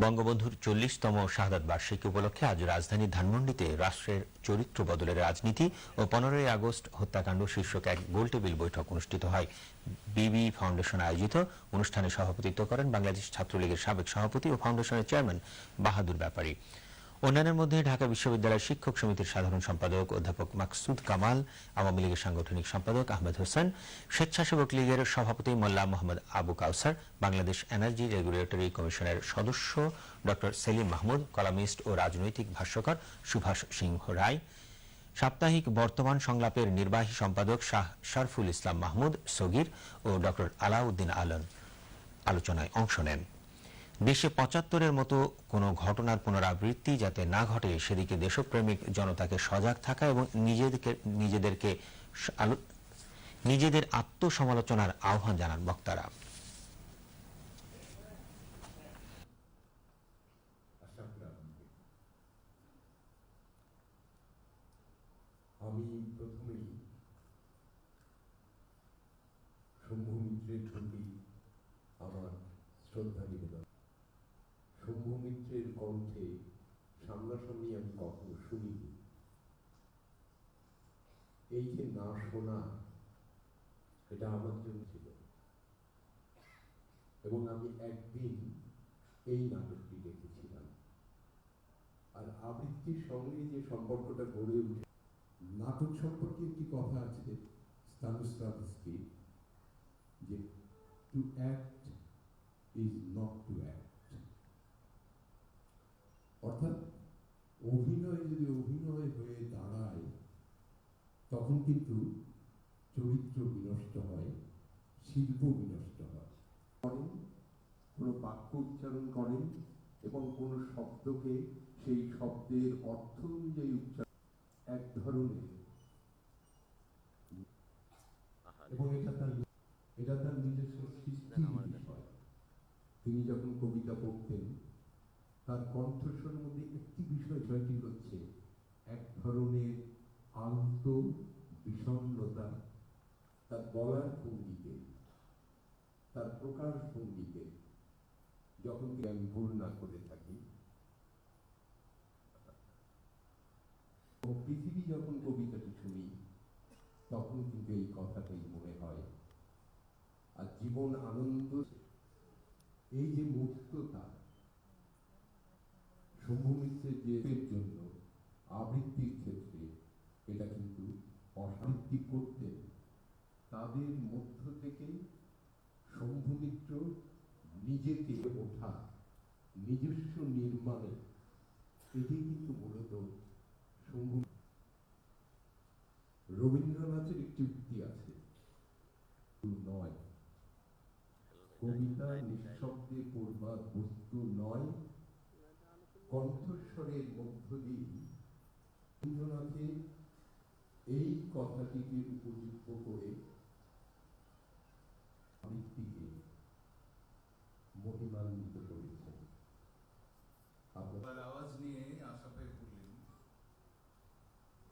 বঙ্গবন্ধুর চল্লিশতম শাহাদ বার্ষিকী উপলক্ষে আজ রাজধানী ধানমন্ডিতে রাষ্ট্রের চরিত্র বদলের রাজনীতি ও পনেরোই আগস্ট হত্যাকাণ্ড শীর্ষক এক গোলটেবিল বৈঠক অনুষ্ঠিত হয়। বিবি ফাউন্ডেশন আয়োজিত অনুষ্ঠানে সভাপতিত্ব করেন বাংলাদেশ ছাত্রলীগের সাবেক সভাপতি ও ফাউন্ডেশনের চেয়ারম্যান বাহাদুর ব্যাপারী। অন্যান্যের মধ্যে ঢাকা বিশ্ববিদ্যালয় শিক্ষক সমিতির সাধারণ সম্পাদক অধ্যাপক মাকসুদ কামাল, আওয়ামী লীগের সাংগঠনিক সম্পাদক আহমেদ হোসেন, স্বেচ্ছাসেবক লীগের সভাপতি মোল্লা মোহাম্মদ আবু কাউসার, বাংলাদেশ এনার্জি রেগুলেটরি কমিশনের সদস্য ডক্টর সেলিম মাহমুদ, কলামিস্ট ও রাজনৈতিক ভাষ্যকার সুভাষ সিংহ রায়, সাপ্তাহিক বর্তমান সংলাপের নির্বাহী সম্পাদক শাহ শরফুল ইসলাম মাহমুদ, সগির ও ডক্টর আলাউদ্দিন আলম আলোচনায় অংশ নেন। দেশে পঁচাত্তরের মতো কোনো ঘটনার পুনরাবৃত্তি যাতে না ঘটে, সেদিকে দেশপ্রেমিক জনতাকে সজাগ থাকা এবং নিজেদেরকে নিজেদেরকে নিজেদের আত্মসমালোচনার আহ্বান জানান বক্তারা। আমি শম্ভু মিত্রের আমার শ্রদ্ধা নিবেদন শম্ভু মিত্রের কণ্ঠে সামনাসামনি আমি কখনো শুনিনি। এই যে না শোনা, এটা আমার জন্য ছিল। এবং আমি একদিন এই নাটকটি দেখেছিলাম। আর আবৃত্তির সঙ্গে যে সম্পর্কটা গড়ে উঠে, নাটক সম্পর্কে একটি কথা আছে স্টানুস্ট্রাভিস্কি যে to act is not to act অর্থাৎ অভিনয় যদি অভিনয় হয়ে দাঁড়ায়, তখন কিন্তু চরিত্র বিনষ্ট হয়, শিল্প বিনষ্ট হয়। করেন, কোনো বাক্য উচ্চারণ করেন এবং কোনো শব্দকে সেই শব্দের অর্থ অনুযায়ী উচ্চারণ এক ধরনের। এবং এটা তার এটা তার নিজস্ব বিষয়। তিনি যখন কবিতা পড়তেন তার কণ্ঠস্বরের মধ্যে একটি বিষয় জয়টি হচ্ছে, এক ধরনের আন্ত বিষণ্ণতা তার বলার ভঙ্গিতে, তার প্রকাশ ভঙ্গিতে, যখন আমি ভুল না করে থাকি। ও পৃথিবী যখন কবিতাটি শুনি, তখন কিন্তু এই কথাটাই মনে হয়। আর জীবন আনন্দ, এই যে মুক্ততা শম্ভু মিত্রের জন্য আবৃত্তির ক্ষেত্রে এটা কিন্তু অসাবৃত্তি করতেন তাদের মধ্য থেকেই শম্ভু নিজেকে ওঠা নিজস্ব নির্মাণে এটি কিন্তু মূলত শম্ভু রবীন্দ্রনাথের একটি উক্তি আছে। নয়। কবিতা নিঃশব্দে পড়বার বস্তু নয়। কণ্ঠস্বরের মধ্য দিয়ে রবীন্দ্রনাথের এই কথাটিকে উপযুক্ত করে মহিমান্বিত করেছেন। আপনার আওয়াজ নিয়ে আশা পড়লেন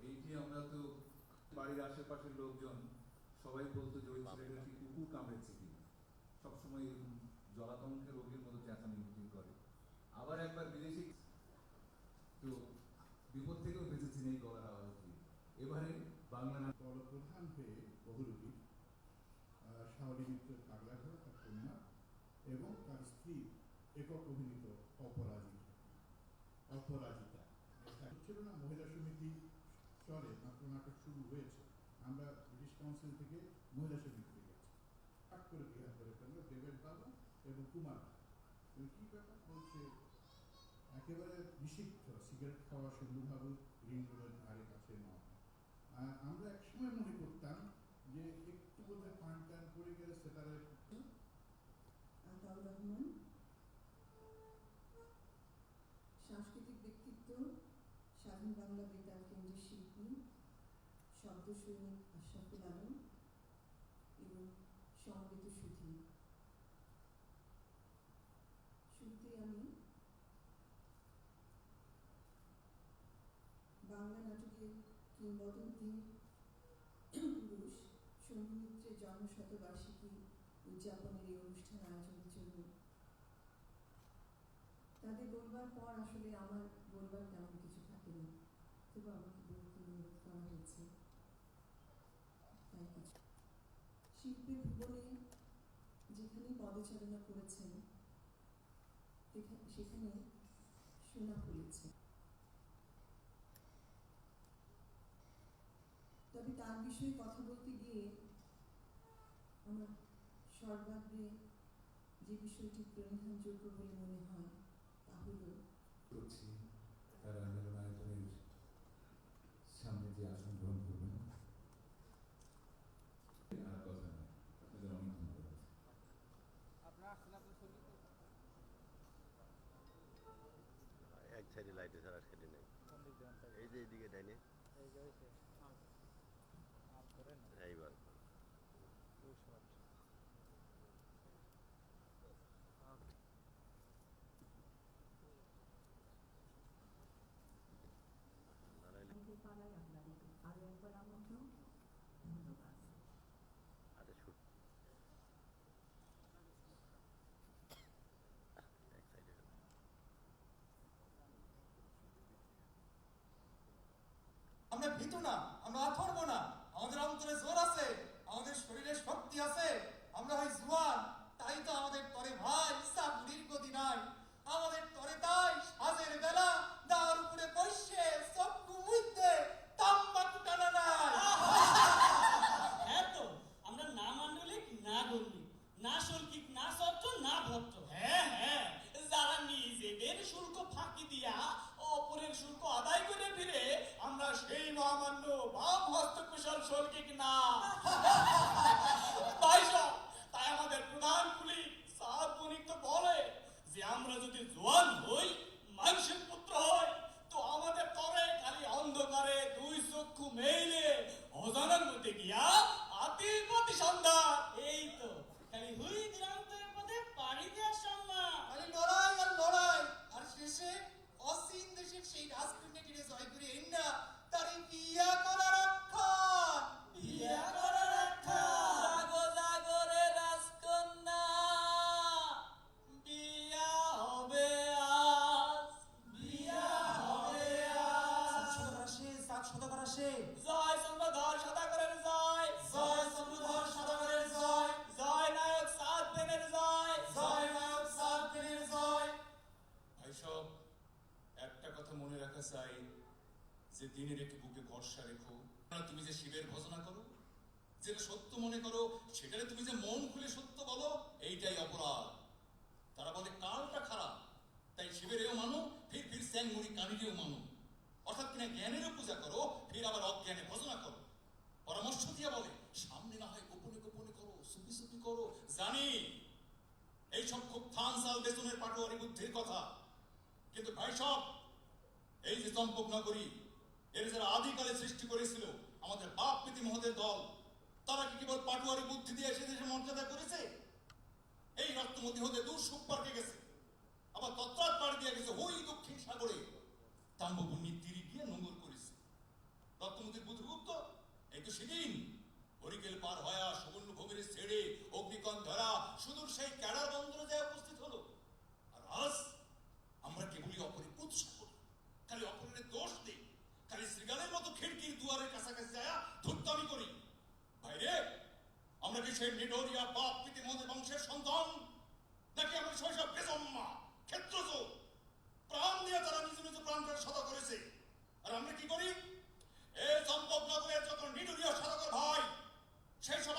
এইটি আমরা তো বাড়ির আশেপাশের লোকজন সবাই বলতো যে ওই ছেলেটা কি কুকুর কামড়েছে কিনা সবসময় এরকম রোগীর মতো চেঁচামেচি করে। আবার একবার বিদেশি তো বিপদ থেকেও বেঁচেছেন এই গলার আওয়াজ দিয়ে এবারে বাংলা নাটক বড় প্রধান হয়ে বহুরূপী আহ, শাওলি মিত্রের পাগলা ঘর তার কন্যা এবং তার স্ত্রী অভিনীত অপরাজিতা। অপরাজিতা। ছিল না মহিলা সমিতি চলে মাত্র নাটক শুরু হয়েছে। আমরা ব্রিটিশ কাউন্সিল থেকে মহিলা সমিতিতে গেছি। হঠাৎ করে বিহার করে ফেলল দেবের বাবা এবং কুমার। কি ব্যাপার বলছে? একেবারে নিষিদ্ধ। সিগারেট খাওয়া সিন্ধুবাবু রিংগুলোর ধারে কাছে নয়। আহ, আমরা একসময় মনে করতাম যে একটু বোধহয় পান টান পড়ে গেলে সেটারে সৈনিক আশরাফুল আলম এবং সমবেত সুধী শুরুতে আমি বাংলা নাটকের কিংবদন্তি পুরুষ শম্ভু জন্মশতবার্ষিকী উদযাপনের এই অনুষ্ঠান আয়োজনের জন্য তাদের বলবার পর আসলে আমার বলবার তেমন কিছু থাকেনি তবু আমাকে বলতে অনুরোধ করা হয়েছে তাই কিছু শিল্পের ভুবনে যেখানেই পদচারণা করেছেন। সেখানে সোনা ফলেছে তবে তার বিষয়ে কথা বলতে গিয়ে আমার সর্বাগ্রে যে বিষয়টি প্রণিধানযোগ্য বলে মনে হয় তা হল করছি তারা মিলনায়তনের সামনে যে আসন গ্রহণ করবেন আর কথা নয় আপনাদের অনেক ধন্যবাদ এক সাইডে লাইটে ছাড়া সাইডে নেই। এই যে এইদিকে ডাইনে এইবার নারায়ণ আমাদের পাড়ায় আপনাদের আরও একবার আমন্ত্রণ ধন্যবাদ আরে শুট এক সাইডে আমরা ভীতু না আমরা আথর্ব না। আমাদের অন্তরে জোর আছে। সব একটা কথা মনে রাখা চাই যে দিনের একটু বুকে ভরসা রেখো। তুমি যে শিবের ভজনা করো, যেটা সত্য মনে করো, সেটারে তুমি যে মন খুলে সত্য বলো, এইটাই অপরাধ। তারা বলে, কালটা খারাপ, তাই শিবেরও মানো, ফির ফির স্যাং মুড়ি কানিরেও মানো। অর্থাৎ কিনা জ্ঞানেরও পূজা করো, ফির আবার অজ্ঞানে ভজনা করো। পরামর্শ দিয়ে বলে, সামনে না হয় গোপনে গোপনে করো, সুপি সুপি করো। জানি, এইসব খুব থানসাল বেতনের পাটোয়ারি বুদ্ধির কথা। কিন্তু ভাই সব এই যে চম্পক নগরী, এর যারা আদিকালে সৃষ্টি করেছিল, আমাদের বাপ পিতিমহদের দল, তারা কি কেবল পাটোয়ারি বুদ্ধি দিয়ে এসে দেশে মর্যাদা করেছে? এই রক্তমতি হতে দূর সুখ পার্কে গেছে। আবার তত্রাত পাড়ি দিয়ে গেছে ওই দক্ষিণ সাগরে। তাম্বপুণ্যি তীরে গিয়ে নোংর করেছে। রক্তমতির বুধগুপ্ত এই তো সেদিন হরিকেল পার হয়া সুবর্ণ ভূমির ছেড়ে অগ্নিকণ ধরা সুদূর সেই ক্যাডার বন্দরে যায় উপস্থিত হলো। আর আজ আমরা কেবলই অপরে কুৎসা করি খালি অপরের দোষ দিই খালি শ্রীগালের মতো খিড়কির দুয়ারের কাছাকাছি যায় ধূর্তামি করি। ভাইরে আমরা কি সেই নিডোরিয়া বাপ পিতি মধ্যে বংশের সন্তান? নাকি আমরা শৈশব বেজম্মা, ক্ষেত্রজ? প্রাণ দিয়ে তারা নিজ নিজ প্রাণকে সদা করেছে, আর আমরা কি করি? এই সম্পদ নগরের যত নিডুরীয় সদাগর ভাই, সেই সব